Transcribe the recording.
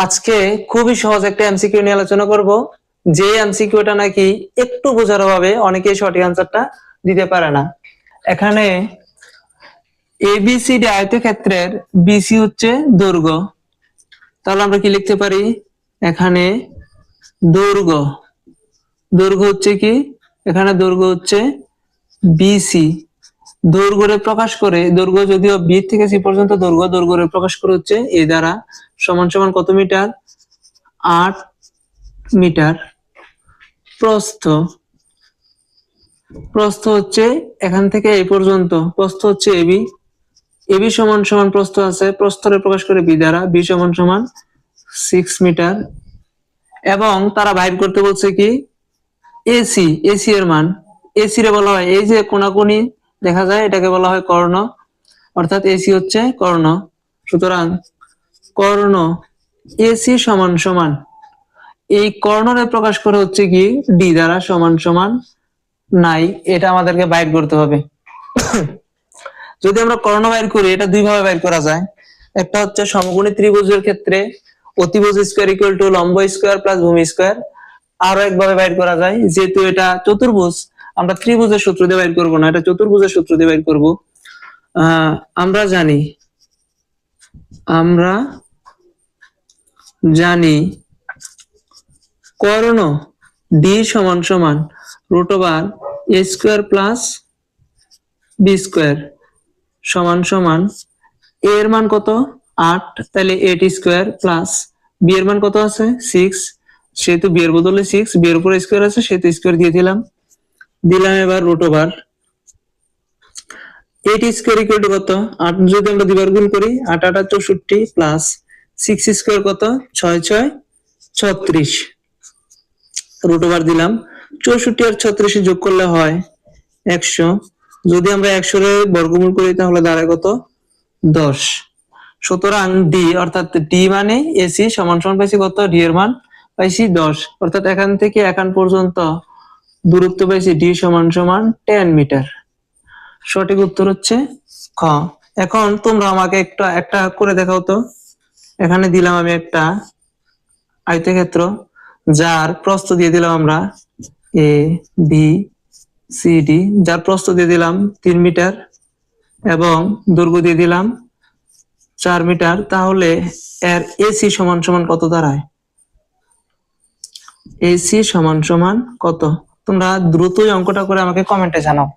আজকে খুবই সহজ একটা এমসিকিউ নিয়ে আলোচনা করব। যে এমসিকিউটা নাকি একটু বোঝার অভাবে অনেকেই সঠিক আনসারটা দিতে পারে না। এখানে এবিসিডি আয়তক্ষেত্রের বিসি হচ্ছে দৈর্ঘ্য। তাহলে আমরা কি লিখতে পারি? এখানে দৈর্ঘ্য। দৈর্ঘ্য হচ্ছে কি? এখানে দৈর্ঘ্য হচ্ছে বিসি দৈর্ঘ্যরে প্রকাশ করে, দৈর্ঘ্য যদিও বি থেকে সি পর্যন্ত দৈর্ঘ্য, দৈর্ঘ্যরে প্রকাশ করে হচ্ছে এ দ্বারা সমান সমান কত মিটার? আট মিটার। প্রস্থ। প্রস্থ হচ্ছে এখান থেকে এই পর্যন্ত। প্রস্থ হচ্ছে এবি এবি সমান সমান প্রস্থ আছে। প্রস্থরে প্রকাশ করে বি দ্বারা। বি সমান সমান সিক্স মিটার। এবং তারা বাইর করতে বলছে কি? এসি এসি এর মান। এসি রে বলা হয়, এই যে কোনাকুনি দেখা যায়, এটাকে বলা হয় কর্ণ। অর্থাৎ এসি হচ্ছে কর্ণ। সুতরাং কর্ণ এসি সমান সমান। এই কর্ণরে প্রকাশ করে হচ্ছে কি? ডি দ্বারা সমান সমান নাই। এটা আমাদেরকে বাইর করতে হবে। যদি আমরা কর্ণ বাইর করি, এটা দুই ভাবে বাইর করা যায়। একটা হচ্ছে সমকোণী ত্রিভুজের ক্ষেত্রে অতিভুজ স্কোয়ার ইকুয়াল টু লম্ব স্কোয়ার প্লাস ভূমি স্কোয়ার আরও একভাবে বাইর করা যায়। যেহেতু এটা চতুর্ভুজ আমরা ত্রিভুজের সূত্র দিয়ে বাইর করব না, এটা চতুর্ভুজের সূত্র দিয়ে বাইর করব। আমরা জানি আমরা জানি কর্ণ ডি সমান সমান root over A square plus B square সমান সমান এ এর মান কত? আট। তাহলে এইট স্কোয়ার প্লাস বি এর মান কত আছে? সিক্স সেহেতু বি এর বদলে সিক্স বি এর উপরে স্কোয়ার আছে, সেহেতু স্কোয়ার দিয়ে দিলাম। দিলাম এবার root over eight square equal to কত? আট যদি আমরা দুবার গুণ করি, আট আট চৌষট্টি প্লাস সিক্স স্কোয়ার কত? ছয় ছয়, ছত্রিশ। রুট ওভার দিলাম। চৌষট্টি আর ছত্রিশে যোগ করলে হয় একশো। যদি আমরা একশো বর্গমূল করি, তাহলে দাঁড়ায় কত? দশ। সুতরাং ডি অর্থাৎ ডি মানে এসি সমান সমান পাইছি কত? ডি এর মান পাইছি দশ। অর্থাৎ এখান থেকে এখান পর্যন্ত দূরত্ব পাইছি ডি সমান সমান টেন মিটার সঠিক উত্তর হচ্ছে খ। এখন তোমরা আমাকে একটা একটা করে দেখাও তো। এখানে দিলাম আমি একটা আয়তক্ষেত্র, যার প্রস্থ দিয়ে দিলাম আমরা এ বি সি ডি যার প্রস্থ দিয়ে দিলাম তিন মিটার এবং দৈর্ঘ্য দিয়ে দিলাম চার মিটার তাহলে এর এসি সমান সমান কত দাঁড়ায়? এসি সমান সমান কত? তোমরা দ্রুতই অঙ্কটা করে আমাকে কমেন্টে জানাও।